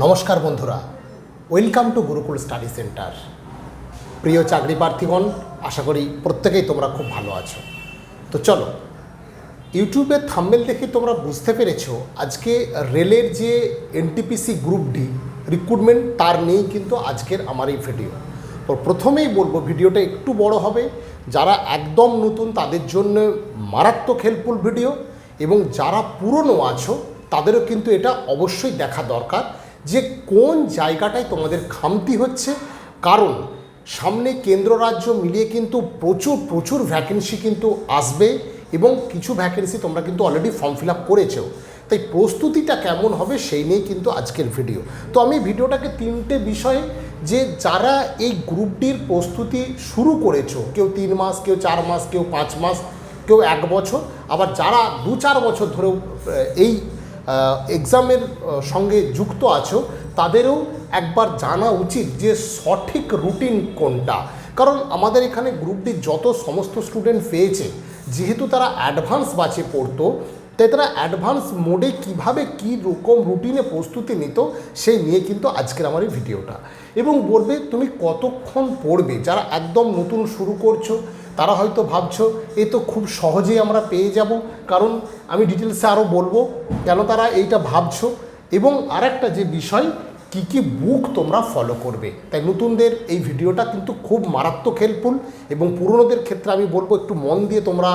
নমস্কার বন্ধুরা welcome to Gurukul study centre প্রিয় চাকরি প্রার্থীগণ, আশা করি প্রত্যেকেই তোমরা খুব ভালো আছো। তো চলো, ইউটিউবে থাম্বেল দেখে তোমরা বুঝতে পেরেছ, আজকে রেলের যে এনটিপিসি গ্রুপ ডি রিক্রুটমেন্ট তার নিয়েই কিন্তু আজকের আমার এই ভিডিও তো প্রথমেই বলব ভিডিওটা একটু বড় হবে। যারা একদম নতুন, তাদের জন্য মারাত্মক হেল্পফুল ভিডিও এবং যারা পুরনো আছো, তাদেরও কিন্তু এটা অবশ্যই দেখা দরকার। যে কোন জায়গাটায় তোমাদের খামতি হচ্ছে। কারণ সামনে কেন্দ্র রাজ্য মিলিয়ে কিন্তু প্রচুর প্রচুর ভ্যাকেন্সি কিন্তু আসবে এবং কিছু ভ্যাকেন্সি তোমরা কিন্তু অলরেডি ফর্ম ফিল আপ করেছ তাই প্রস্তুতিটা কেমন হবে সেই নিয়ে কিন্তু আজকের ভিডিও তো আমি ভিডিওটাকে তিনটে বিষয়ে যে যারা এই গ্রুপটির প্রস্তুতি শুরু করেছ, কেউ তিন মাস, কেউ চার মাস, কেউ পাঁচ মাস, কেউ এক বছর, আবার যারা দু চার বছর ধরেও এই এক্সামের সঙ্গে যুক্ত আছো, তাদেরও একবার জানা উচিত যে সঠিক রুটিন কোনটা। কারণ আমাদের এখানে গ্রুপটি যত সমস্ত স্টুডেন্ট পেয়েছে, যেহেতু তারা অ্যাডভান্স বাঁচে পড়তো, তাই তারা অ্যাডভান্স মোডে কীভাবে কী রকম রুটিনে প্রস্তুতি নিত, সেই নিয়ে কিন্তু আজকের আমার এই ভিডিওটা এবং বলবে, তুমি কতক্ষণ পড়বে? যারা একদম নতুন শুরু করছ তারা হয়তো ভাবছ, এ তো খুব সহজেই আমরা পেয়ে যাব। কারণ আমি ডিটেলসে আরও বলব কেন তারা এইটা ভাবছ। এবং আরেকটা যে বিষয়, কি কি বুক তোমরা ফলো করবে। তাই নতুনদের এই ভিডিওটা কিন্তু খুব মারাত্মক হেল্পফুল এবং পুরনোদের ক্ষেত্রে আমি বলব একটু মন দিয়ে তোমরা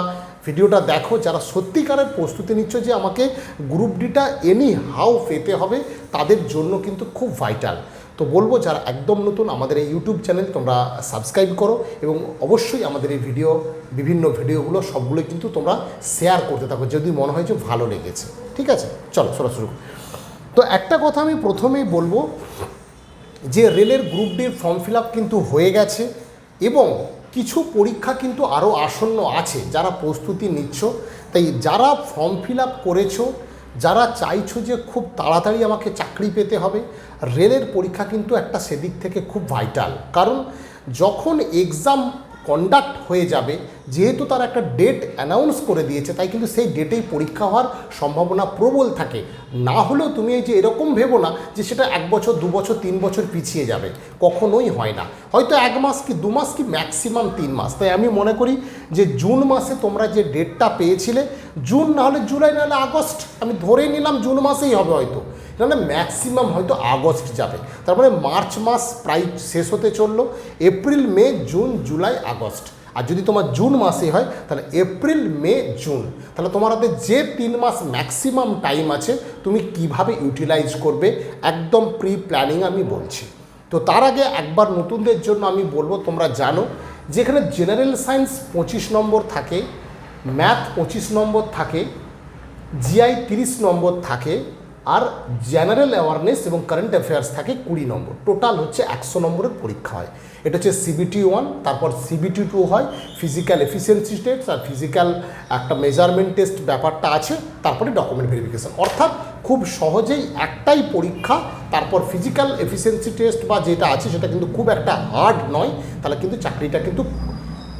ভিডিওটা দেখো। যারা সত্যিকারের প্রস্তুতি নিচ্ছ যে আমাকে গ্রুপ ডিটা এনি হাউ পেতে হবে, তাদের জন্য কিন্তু খুব ভাইটাল তো বলব, যারা একদম নতুন, আমাদের এই ইউটিউব চ্যানেল তোমরা সাবস্ক্রাইব করো এবং অবশ্যই আমাদের এই ভিডিও বিভিন্ন ভিডিওগুলো সবগুলো কিন্তু তোমরা শেয়ার করতে থাকো, যদি মনে হয় যে ভালো লেগেছে। ঠিক আছে? চলো সরাসরি তো একটা কথা আমি প্রথমেই বলব, যে রেলের গ্রুপ ডির ফর্ম ফিল কিন্তু হয়ে গেছে এবং কিছু পরীক্ষা কিন্তু আরও আসন্ন আছে, যারা প্রস্তুতি নিচ্ছ। তাই যারা ফর্ম ফিল আপ করেছ, যারা চাইছো যে খুব তাড়াতাড়ি আমাকে চাকরি পেতে হবে রেলের পরীক্ষা কিন্তু একটা সেদিক থেকে খুব ভাইটাল কারণ যখন এক্সাম কন্ডাক্ট হয়ে যাবে, যেহেতু তার একটা ডেট অ্যানাউন্স করে দিয়েছে, তাই কিন্তু সেই ডেটেই পরীক্ষা হওয়ার সম্ভাবনা প্রবল থাকে। না হলেও তুমি এই যে এরকম ভেবো না যে সেটা এক বছর, দু বছর, তিন বছর পিছিয়ে যাবে। কখনোই হয় না। হয়তো এক মাস কি, দু মাস কি ম্যাক্সিমাম তিন মাস। তাই আমি মনে করি যে জুন মাসে তোমরা যে ডেটটা পেয়েছিলে, জুন না হলে জুলাই, না হলে আগস্ট, আমি ধরেই নিলাম জুন মাসেই হবে হয়তো। নাহলে ম্যাক্সিমাম হয়তো আগস্ট যাবে। তারপরে মার্চ মাস প্রায় শেষ হতে চলল। April, May, June, July, August. আর যদি তোমার জুন মাসে হয়, তাহলে এপ্রিল, মে, জুন। তাহলে তোমার হাতে যে তিন মাস ম্যাক্সিমাম টাইম আছে, তুমি কীভাবে ইউটিলাইজ করবে, একদম প্রি প্ল্যানিং আমি বলছি। তো তার আগে একবার নতুনদের জন্য আমি বলব, তোমরা জানো, যেখানে জেনারেল সায়েন্স পঁচিশ নম্বর থাকে ম্যাথ পঁচিশ নম্বর থাকে জিআই তিরিশ নম্বর থাকে আর জেনারেল অ্যাওয়ারনেস এবং কারেন্ট অ্যাফেয়ার্স থাকে কুড়ি নম্বর। টোটাল হচ্ছে একশো নম্বরের পরীক্ষা হয়। এটা হচ্ছে সিবিটি ওয়ান তারপর সিবিটি টু হয় ফিজিক্যাল এফিসিয়েন্সি টেস্ট আর ফিজিক্যাল একটা মেজারমেন্ট টেস্ট ব্যাপারটা আছে, তারপরে ডকুমেন্ট ভেরিফিকেশন অর্থাৎ খুব সহজেই একটাই পরীক্ষা, তারপর ফিজিক্যাল এফিসিয়েন্সি টেস্ট বা যেটা আছে সেটা কিন্তু খুব একটা হার্ড নয়, তাহলে কিন্তু চাকরিটা কিন্তু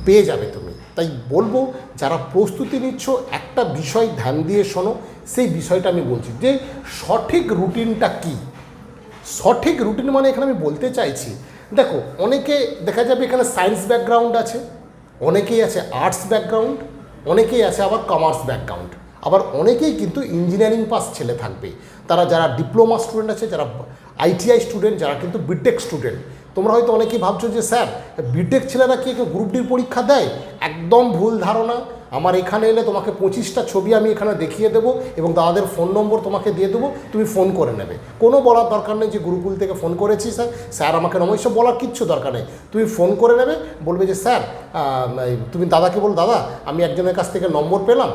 পেয়ে যাবে তুমি। তাই বলব, যারা প্রস্তুতি নিচ্ছ, একটা বিষয় ধ্যান দিয়ে শোনো। সেই বিষয়টা আমি বলছি যে, সঠিক রুটিনটা কি? সঠিক রুটিন মানে এখানে আমি বলতে চাইছি, দেখো, অনেকে দেখা যাবে এখানে সায়েন্স ব্যাকগ্রাউন্ড আছে, অনেকেই আছে আর্টস ব্যাকগ্রাউন্ড, অনেকেই আছে আবার কমার্স ব্যাকগ্রাউন্ড। আবার অনেকেই কিন্তু ইঞ্জিনিয়ারিং পাস ছেলে থাকবে। তারা যারা ডিপ্লোমা স্টুডেন্ট আছে, যারা আইটিআই স্টুডেন্ট, যারা কিন্তু বিটেক স্টুডেন্ট তোমরা হয়তো অনেকেই ভাবছ যে স্যার বিটেক ছেলেরা কি গ্রুপ ডির পরীক্ষা দেয়? একদম ভুল ধারণা। আমার এখানে এলে তোমাকে পঁচিশটা ছবি আমি এখানে দেখিয়ে দেবো এবং তাদের ফোন নম্বর তোমাকে দিয়ে দেবো, তুমি ফোন করে নেবে। কোনো বলার দরকার নেই যে গুরুকুল থেকে ফোন করেছি, স্যার। স্যার আমাকে নমস্য বলার কিচ্ছু দরকার নেই। তুমি ফোন করে নেবে, বলবে যে, স্যার তুমি দাদাকে বল, দাদা, আমি একজনের কাছ থেকে নম্বর পেলাম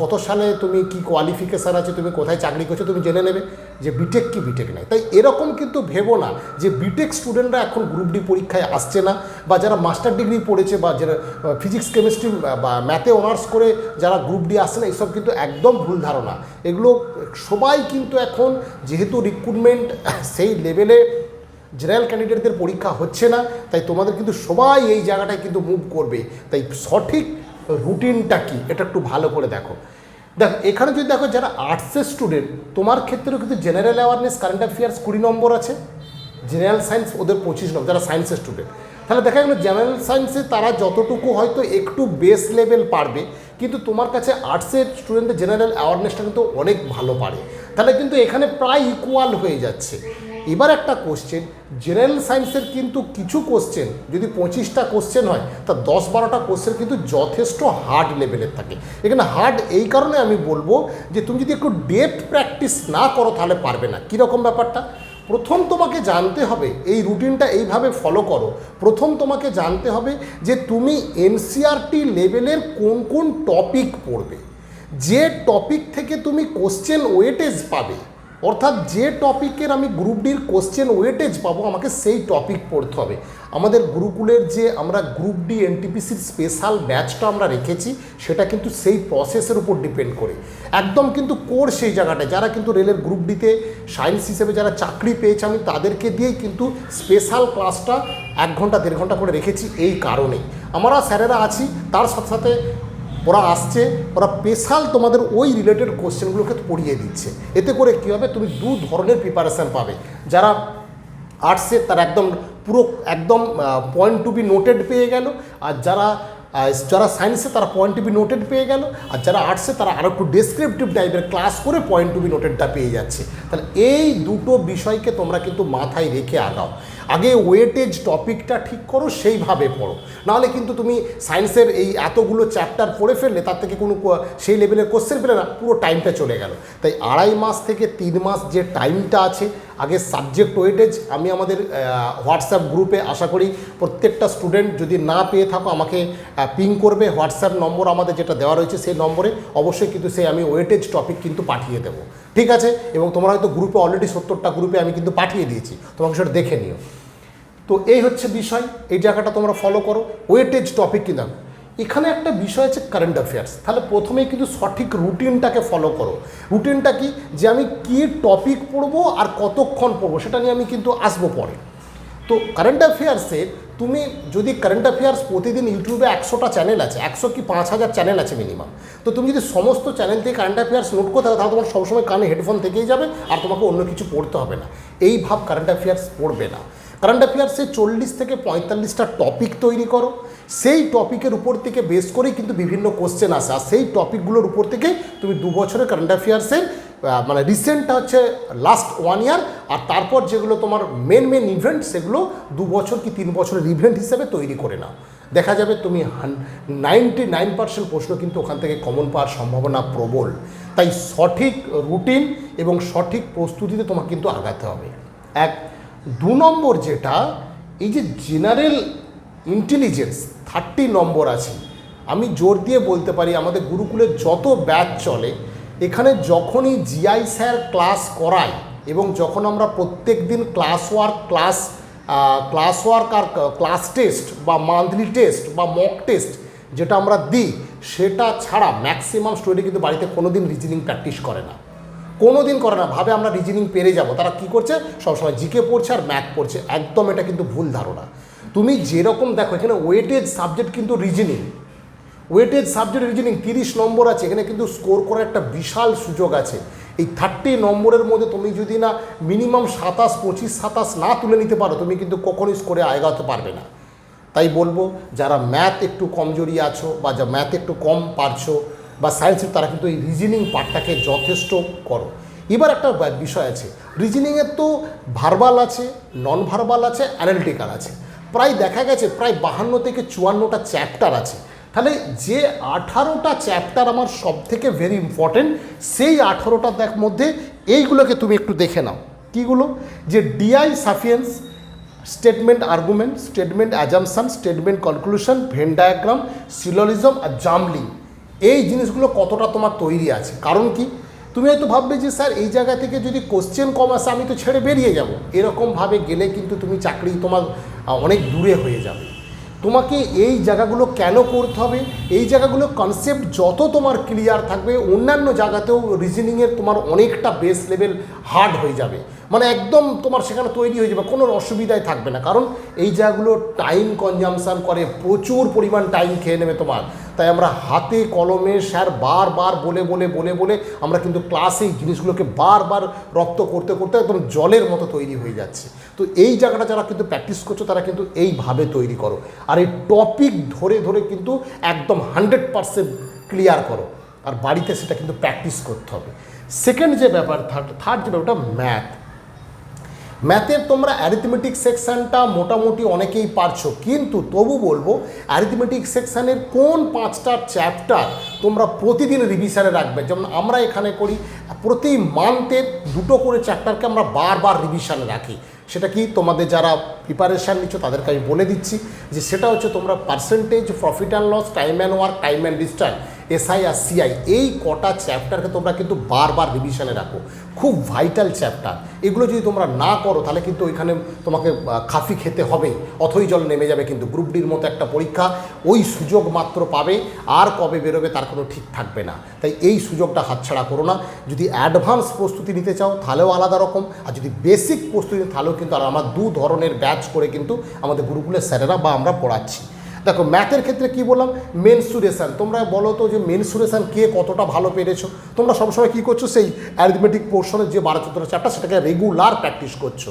কত সালে তুমি কি কোয়ালিফিকেশান আছে, তুমি কোথায় চাকরি করছ, তুমি জেনে নেবে। যে বিটেক কি বিটেক নাই। তাই এরকম কিন্তু ভেবো না যে বিটেক স্টুডেন্টরা এখন গ্রুপ ডি পরীক্ষায় আসছে না, বা যারা মাস্টার ডিগ্রি পড়েছে, বা যারা ফিজিক্স কেমিস্ট্রি বা ম্যাথে অনার্স করে যারা গ্রুপ ডি আসছে না এইসব কিন্তু একদম ভুল ধারণা। এগুলো সবাই কিন্তু এখন যেহেতু রিক্রুটমেন্ট সেই লেভেলে জেনারেল ক্যান্ডিডেটদের পরীক্ষা হচ্ছে না, তাই তোমাদের কিন্তু সবাই এই জায়গাটায় কিন্তু মুভ করবে। তাই সঠিক রুটিনটা কি, এটা একটু ভালো করে দেখো। দেখো, এখানে যদি দেখো যারা আর্টসের স্টুডেন্ট তোমার ক্ষেত্রেও কিন্তু জেনারেল অ্যাওয়ারনেস কারেন্ট অ্যাফেয়ার্স কুড়ি নম্বর আছে। জেনারেল সায়েন্স ওদের পঁচিশ নম্বর যারা সায়েন্সের স্টুডেন্ট তাহলে দেখা গেলো জেনারেল সায়েন্সে তারা যতটুকু হয়তো একটু বেস লেভেল পারবে, কিন্তু তোমার কাছে আর্টসের স্টুডেন্টদের জেনারেল অ্যাওয়ারনেসটা কিন্তু অনেক ভালো পারে। তাহলে কিন্তু এখানে প্রায় ইকুয়াল হয়ে যাচ্ছে। এবার একটা কোশ্চেন জেনারেল সায়েন্সের কিন্তু কিছু কোশ্চেন যদি পঁচিশটা কোশ্চেন হয়, তা দশ বারোটা কোশ্চেন কিন্তু যথেষ্ট হার্ড লেভেলের থাকে। এখানে হার্ড এই কারণে আমি বলব যে, তুমি যদি একটু ডেপথ প্র্যাকটিস না করো, তাহলে পারবে না। কীরকম ব্যাপারটা? প্রথম তোমাকে জানতে হবে, এই রুটিনটা এইভাবে ফলো করো। প্রথম তোমাকে জানতে হবে যে তুমি এনসিআরটি লেভেলের কোন কোন টপিক পড়বে। যে টপিক থেকে তুমি কোশ্চেন ওয়েটেজ পাবে অর্থাৎ যে টপিকের আমি গ্রুপ ডির কোশ্চেন ওয়েটেজ পাবো, আমাকে সেই টপিক পড়তে হবে। আমাদের গুরুকুলের যে আমরা গ্রুপ ডি এনটিপিসির স্পেশাল ব্যাচটা আমরা রেখেছি, সেটা কিন্তু সেই প্রসেসের উপর ডিপেন্ড করে। একদম কিন্তু কোর সেই জায়গাটায়। যারা কিন্তু রেলের গ্রুপ ডিতে সায়েন্স হিসেবে যারা চাকরি পেয়েছে, আমি তাদেরকে দিয়েই কিন্তু স্পেশাল ক্লাসটা এক ঘণ্টা, দেড় ঘণ্টা করে রেখেছি এই কারণেই। আমরা স্যারেরা আছি, তার সাথে সাথে ওরা আসছে, ওরা স্পেশাল তোমাদের ওই রিলেটেড কোশ্চেনগুলোকে পড়িয়ে দিচ্ছে। এতে করে কী হবে? তুমি দু ধরনের প্রিপারেশান পাবে। যারা আর্টসে তারা একদম পুরো একদম পয়েন্ট টু বি নোটেড পেয়ে গেল, আর যারা যারা সায়েন্সে তারা পয়েন্ট টু বি নোটেড পেয়ে গেল, আর যারা আর্টসে তারা আরও একটু ডেসক্রিপটিভ টাইপের ক্লাস করে পয়েন্ট টু বি নোটেডটা পেয়ে যাচ্ছে। তাহলে এই দুটো বিষয়কে তোমরা কিন্তু মাথায় রেখে আগাও। আগে ওয়েটেজ টপিকটা ঠিক করো, সেইভাবে পড়ো। নাহলে কিন্তু তুমি সায়েন্সের এই এতগুলো চ্যাপ্টার পড়ে ফেললে তার থেকে কোনো সেই লেভেলের কোশ্চেন পেলে না, পুরো টাইমটা চলে গেল। তাই আড়াই মাস থেকে তিন মাস যে টাইমটা আছে, আগে সাবজেক্ট ওয়েটেজ আমি আমাদের হোয়াটসঅ্যাপ গ্রুপে আশা করি প্রত্যেকটা স্টুডেন্ট যদি না পেয়ে থাকো, আমাকে পিং করবে। হোয়াটসঅ্যাপ নম্বর আমাদের যেটা দেওয়া রয়েছে সেই নম্বরে অবশ্যই কিন্তু সেই আমি ওয়েটেজ টপিক কিন্তু পাঠিয়ে দেবো। ঠিক আছে? এবং তোমরা হয়তো গ্রুপে অলরেডি সত্তরটা গ্রুপে আমি কিন্তু পাঠিয়ে দিয়েছি। তোমাকে সেটা দেখে নিও। তো এই হচ্ছে বিষয়, এই জায়গাটা তোমরা ফলো করো। ওয়েটেজ টপিক কিন্তু এখানে একটা বিষয় আছে কারেন্ট অ্যাফেয়ার্স তাহলে প্রথমেই কিন্তু সঠিক রুটিনটাকে ফলো করো। রুটিনটা কি? যে আমি কী টপিক পড়ব আর কতক্ষণ পড়ব, সেটা নিয়ে আমি কিন্তু আসব পরে। তো কারেন্ট অ্যাফেয়ার্সের তুমি যদি কারেন্ট অ্যাফেয়ার্স প্রতিদিন ইউটিউবে একশোটা চ্যানেল আছে, একশো কি পাঁচ হাজার চ্যানেল আছে মিনিমাম তো তুমি যদি সমস্ত চ্যানেল থেকে কারেন্ট অ্যাফেয়ার্স নোট করতে হবে তাহলে তোমার সবসময় কানে হেডফোন থেকেই যাবে আর তোমাকে অন্য কিছু পড়তে হবে না। এই ভাব কারেন্ট অ্যাফেয়ার্স পড়বে না। কারেন্ট অ্যাফেয়ার্সে চল্লিশ থেকে পঁয়তাল্লিশটা টপিক তৈরি করো। সেই টপিকের উপর থেকে বেস করেই কিন্তু বিভিন্ন কোশ্চেন আসে। আর সেই টপিকগুলোর উপর থেকে তুমি দু বছরের কারেন্ট অ্যাফেয়ার্সের মানে রিসেন্টটা হচ্ছে লাস্ট ওয়ান ইয়ার আর তারপর যেগুলো তোমার মেন মেন ইভেন্ট সেগুলো দু বছর কি তিন বছরের ইভেন্ট হিসেবে তৈরি করে নাও। দেখা যাবে তুমি নাইনটি নাইন পার্সেন্ট প্রশ্ন কিন্তু ওখান থেকে কমন পাওয়ার সম্ভাবনা প্রবল। তাই সঠিক রুটিন এবং সঠিক প্রস্তুতিতে তোমাকে কিন্তু আগাতে হবে। এক দু নম্বর যেটা, এই যে জেনারেল ইন্টেলিজেন্স থার্টি নম্বর আছে। আমি জোর দিয়ে বলতে পারি, আমাদের গুরুকুলের যত ব্যাচ চলে, এখানে যখনই জিআই স্যার ক্লাস করায় এবং যখন আমরা প্রত্যেক দিন class work class class work আর ক্লাস টেস্ট বা মান্থলি টেস্ট বা মক টেস্ট যেটা আমরা দিই, সেটা ছাড়া ম্যাক্সিমাম স্টুডেন্ট কিন্তু বাড়িতে কোনো দিন রিজনিং প্র্যাকটিস করে না। কোনো দিন করে না, ভাবে আমরা রিজনিং পেরে যাব। তারা কি করছে? সবসময় জিকে পড়ছে আর ম্যাথ পড়ছে। একদম এটা কিন্তু ভুল ধারণা। তুমি যেরকম দেখো, এখানে ওয়েটেজ সাবজেক্ট কিন্তু রিজনিং ওয়েটেজ সাবজেক্ট রিজনিং তিরিশ নম্বর আছে, এখানে কিন্তু স্কোর করার একটা বিশাল সুযোগ আছে। এই থার্টি নম্বরের মধ্যে তুমি যদি না মিনিমাম সাতাশ, পঁচিশ, সাতাশ না তুলে নিতে পারো, তুমি কিন্তু কখনোই স্কোরে আগাতে পারবে না। তাই বলব, যারা ম্যাথ একটু কমজোরি আছো বা যা ম্যাথ একটু কম পারছ বা সায়েন্সের তারা কিন্তু এই রিজনিং পার্টটাকে যথেষ্ট করো। এবার একটা বিষয় আছে রিজনিংয়ের তো ভার্বাল আছে নন ভার্বাল আছে অ্যানালিটিক্যাল আছে। প্রায় দেখা গেছে, প্রায় বাহান্ন থেকে চুয়ান্নটা চ্যাপ্টার আছে। তাহলে যে আঠারোটা চ্যাপ্টার আমার সব থেকে ভেরি ইম্পর্টেন্ট সেই আঠারোটা দেখ মধ্যে এইগুলোকে তুমি একটু দেখে নাও। কীগুলো? যে DI sufficiency statement argument statement assumption statement conclusion Venn diagram syllogism আর জামলিং এই জিনিসগুলো কতটা তোমার তৈরি আছে? কারণ কি? তুমি হয়তো ভাববে যে, স্যার, এই জায়গা থেকে যদি কোশ্চেন কম আসে, আমি তো ছেড়ে বেরিয়ে যাব। এরকমভাবে গেলে কিন্তু তুমি চাকরি তোমার অনেক দূরে হয়ে যাবে। তোমাকে এই জায়গাগুলো কেন করতে হবে? এই জায়গাগুলো কনসেপ্ট যত তোমার ক্লিয়ার থাকবে, অন্যান্য জায়গাতেও রিজনিংয়ের তোমার অনেকটা বেস লেভেল হার্ড হয়ে যাবে। মানে একদম তোমার সেখানে তৈরি হয়ে যাবে, কোনো অসুবিধাই থাকবে না। কারণ এই জায়গাগুলো টাইম কনজামশান করে, প্রচুর পরিমাণ টাইম খেয়ে নেবে তোমার। তাই আমরা হাতে কলমে স্যার বারবার বলে বলে বলে বলে আমরা কিন্তু ক্লাসে এই জিনিসগুলোকে বারবার রপ্ত করতে করতে একদম জলের মতো তৈরি হয়ে যাচ্ছে। তো এই জায়গাটা যারা কিন্তু প্র্যাকটিস করছ, তারা কিন্তু এইভাবে তৈরি করো। আর এই টপিক ধরে ধরে কিন্তু একদম হান্ড্রেড পারসেন্ট ক্লিয়ার করো। আর বাড়িতে সেটা কিন্তু প্র্যাকটিস করতে হবে। সেকেন্ড যে ব্যাপার থার্ড থার্ড যে ব্যাপারটা ম্যাথ ম্যাথের তোমরা অ্যারিথমেটিক সেকশনটা মোটামুটি অনেকেই পারছ। কিন্তু তবু বলব অ্যারিথমেটিক সেকশানের কোন পাঁচটা চ্যাপ্টার তোমরা প্রতিদিন রিভিশনে রাখবে? যেমন আমরা এখানে করি, প্রতি মান্থের দুটো করে চ্যাপ্টারকে আমরা বারবার রিভিশনে রাখি। সেটা কি? তোমাদের যারা প্রিপারেশান নিচ্ছ তাদেরকে আমি বলে দিচ্ছি যে সেটা হচ্ছে তোমরা percentage profit and loss time and work time and রিস্টার্ন SI আর সিআই এই কটা চ্যাপ্টারকে তোমরা কিন্তু বারবার রিভিশনে রাখো। খুব ভাইটাল চ্যাপ্টার এগুলো যদি তোমরা না করো, তাহলে কিন্তু ওইখানে তোমাকে খাফি খেতে হবে, অথই জল নেমে যাবে কিন্তু। গ্রুপ ডির মতো একটা পরীক্ষা, ওই সুযোগ মাত্র পাবে, আর কবে বেরোবে তার কোনো ঠিক থাকবে না। তাই এই সুযোগটা হাতছাড়া করো না। যদি অ্যাডভান্স প্রস্তুতি নিতে চাও, তাহলেও আলাদা রকম। আর যদি বেসিক প্রস্তুতি, তাহলেও কিন্তু আর আমরা দু ধরনের ব্যাচ করে কিন্তু আমাদের গুরুকুলের স্যারেরা বা আমরা পড়াচ্ছি। দেখো ম্যাথের ক্ষেত্রে কি বললাম? মেনসুরেশান তোমরা বলো তো যে মেনসুরেশান কে কতটা ভালো পেরেছ? তোমরা সবসময় কী করছ? সেই অ্যারিথমেটিক পোর্শনের যে বারো চোদ্দটা চ্যাপ্টার সেটাকে রেগুলার প্র্যাকটিস করছ।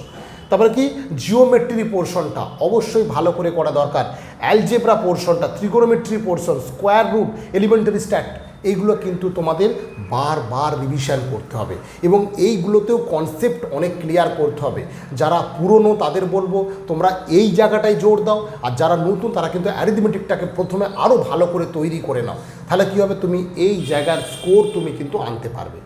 তারপরে কি? জিওমেট্রি পোর্শনটা অবশ্যই ভালো করে করা দরকার। অ্যালজেব্রা পোর্শনটা trigonometry portion square root elementary stat এইগুলো কিন্তু তোমাদের বারবার রিভিশন করতে হবে। এবং এইগুলোতেও কনসেপ্ট অনেক ক্লিয়ার করতে হবে। যারা পুরনো তাদের বলব, তোমরা এই জায়গাটায় জোর দাও, আর যারা নতুন তারা কিন্তু অ্যারিথমেটিকটাকে প্রথমে আরও ভালো করে তৈরি করে নাও। তাহলে কী হবে? তুমি এই জায়গার স্কোর তুমি কিন্তু আনতে পারবে।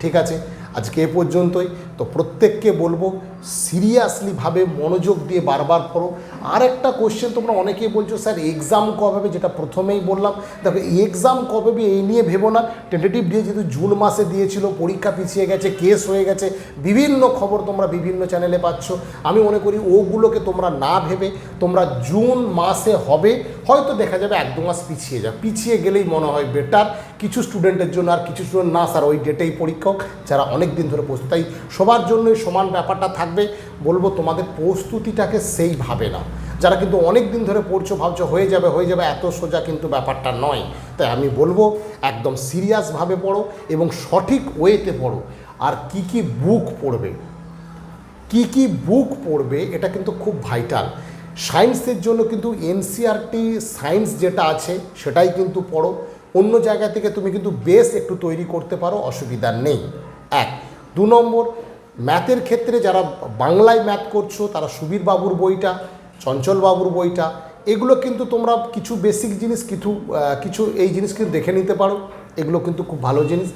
ঠিক আছে? আজকে এ পর্যন্তই। তো প্রত্যেককে বলব সিরিয়াসলিভাবে মনোযোগ দিয়ে বারবার পড়ো। আর একটা কোশ্চেন তোমরা অনেকেই বলছো, স্যার এক্সাম কবে হবে? যেটা প্রথমেই বললাম। দেখো এক্সাম কবে হবে এই নিয়ে ভেবো না। টেন্টেটিভ দিয়ে যেহেতু জুন মাসে দিয়েছিল, পরীক্ষা পিছিয়ে গেছে কেস হয়ে গেছে, বিভিন্ন খবর তোমরা বিভিন্ন চ্যানেলে পাচ্ছ। আমি মনে করি ওগুলোকে তোমরা না ভেবে তোমরা জুন মাসে হবে, হয়তো দেখা যাবে এক দু মাস পিছিয়ে যাবে পিছিয়ে গেলেই মনে হয় বেটার কিছু স্টুডেন্টের জন্য আর কিছু স্টুডেন্ট না, স্যার, ওই ডেটেই পরীক্ষা হোক যারা অনেক দিন ধরে প্রস্তুত তাই সবার জন্যই সমান ব্যাপারটা থাকবে, বলব তোমাদের প্রস্তুতিটাকে সেইভাবে না যারা কিন্তু অনেক দিন ধরে পড়ছো, ভাবছ হয়ে যাবে হয়ে যাবে, এত সোজা কিন্তু ব্যাপারটা নয়। তাই আমি বলব, একদম সিরিয়াসভাবে পড়ো এবং সঠিক ওয়েতে পড়ো। আর কি কি বুক পড়বে, কি কি বুক পড়বে, এটা কিন্তু খুব ভাইটাল। সায়েন্সের জন্য কিন্তু এনসিআরটি সায়েন্স যেটা আছে, সেটাই কিন্তু পড়ো। অন্য জায়গা থেকে তুমি কিন্তু বেস একটু তৈরি করতে পারো, অসুবিধা নেই। এক। দু নম্বর ম্যাথের ক্ষেত্রে যারা বাংলায় ম্যাথ করছ, তারা সুবীর বাবুর বইটা চঞ্চল বাবুর বইটা, এগুলো কিন্তু তোমরা কিছু বেসিক জিনিস, কিছু কিছু এই জিনিস কিন্তু দেখে নিতে পারো। এগুলো কিন্তু খুব ভালো জিনিস।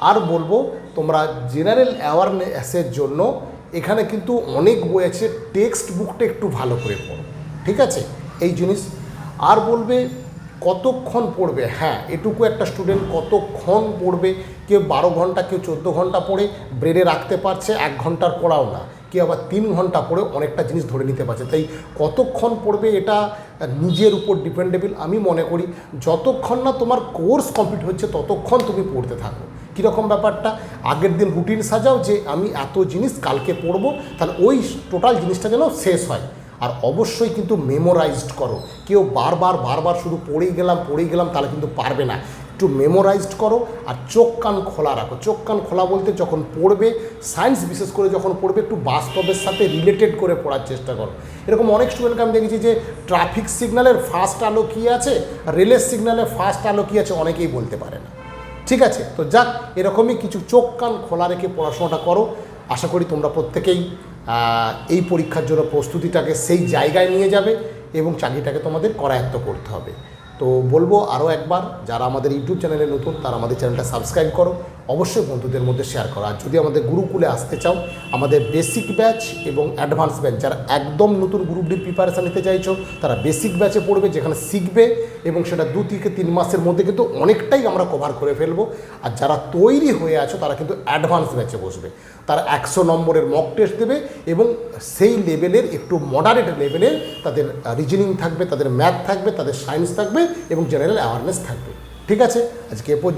আর বলব, তোমরা জেনারেল অ্যাওয়ারনেসের জন্য এখানে কিন্তু অনেক বই আছে টেক্সট বুকটা একটু ভালো করে পড়ো। ঠিক আছে? এই জিনিস। আর বলবে কতক্ষণ পড়বে? হ্যাঁ এটুকু একটা স্টুডেন্ট কতক্ষণ পড়বে? কেউ বারো ঘণ্টা, কেউ চোদ্দ ঘণ্টা পড়ে ব্রেনে রাখতে পারছে, এক ঘণ্টার পড়াও না। কেউ আবার তিন ঘণ্টা পড়ে অনেকটা জিনিস ধরে নিতে পারছে। তাই কতক্ষণ পড়বে এটা নিজের উপর ডিপেন্ডেবল আমি মনে করি যতক্ষণ না তোমার কোর্স কমপ্লিট হচ্ছে, ততক্ষণ তুমি পড়তে থাকো। কীরকম ব্যাপারটা? আগের দিন রুটিন সাজাও যে আমি এত জিনিস কালকে পড়ব, তাহলে ওই টোটাল জিনিসটা যেন শেষ হয়। আর অবশ্যই কিন্তু মেমোরাইজড করো। কেউ বারবার বারবার শুধু পড়েই গেলাম পড়েই গেলাম, তাহলে কিন্তু পারবে না। একটু মেমোরাইজড করো আর চোখ, কান খোলা রাখো। চোখ, কান খোলা বলতে যখন পড়বে সায়েন্স বিশেষ করে যখন পড়বে, একটু বাস্তবের সাথে রিলেটেড করে পড়ার চেষ্টা করো। এরকম অনেক স্টুডেন্টকে আমি দেখেছি যে ট্রাফিক সিগন্যালের ফার্স্ট আলো কী আছে রেলের সিগন্যালের ফার্স্ট আলো কী আছে অনেকেই বলতে পারে না। ঠিক আছে? তো যাক, এরকমই কিছু চোখ, কান খোলা রেখে পড়াশোনাটা করো। আশা করি তোমরা প্রত্যেকেই এই পরীক্ষার জন্য প্রস্তুতিটাকে সেই জায়গায় নিয়ে যাবে এবং চাকরিটাকে তোমাদের করায়ত্ত করতে হবে। তো বলব আরও একবার, যারা আমাদের ইউটিউব চ্যানেলে নতুন, তারা আমাদের চ্যানেলটা সাবস্ক্রাইব করো। অবশ্যই বন্ধুদের মধ্যে শেয়ার করো। আর যদি আমাদের গুরুকুলে আসতে চাও, আমাদের বেসিক ব্যাচ এবং অ্যাডভান্স ব্যাচ যারা একদম নতুন গ্রুপ ডির প্রিপারেশান নিতে চাইছো, তারা বেসিক ব্যাচে পড়বে, যেখানে শিখবে এবং সেটা দু থেকে তিন মাসের মধ্যে কিন্তু অনেকটাই আমরা কভার করে ফেলব। আর যারা তৈরি হয়ে আছো, তারা কিন্তু অ্যাডভান্স ব্যাচে বসবে। তারা একশো নম্বরের মক টেস্ট দেবে এবং সেই লেভেলের একটু মডারেট লেভেলের তাদের রিজনিং থাকবে, তাদের ম্যাথ থাকবে, তাদের সায়েন্স থাকবে এবং জেনারেল অ্যাওয়ারনেস থাকবে। ঠিক আছে? আজকে এ পর্যন্ত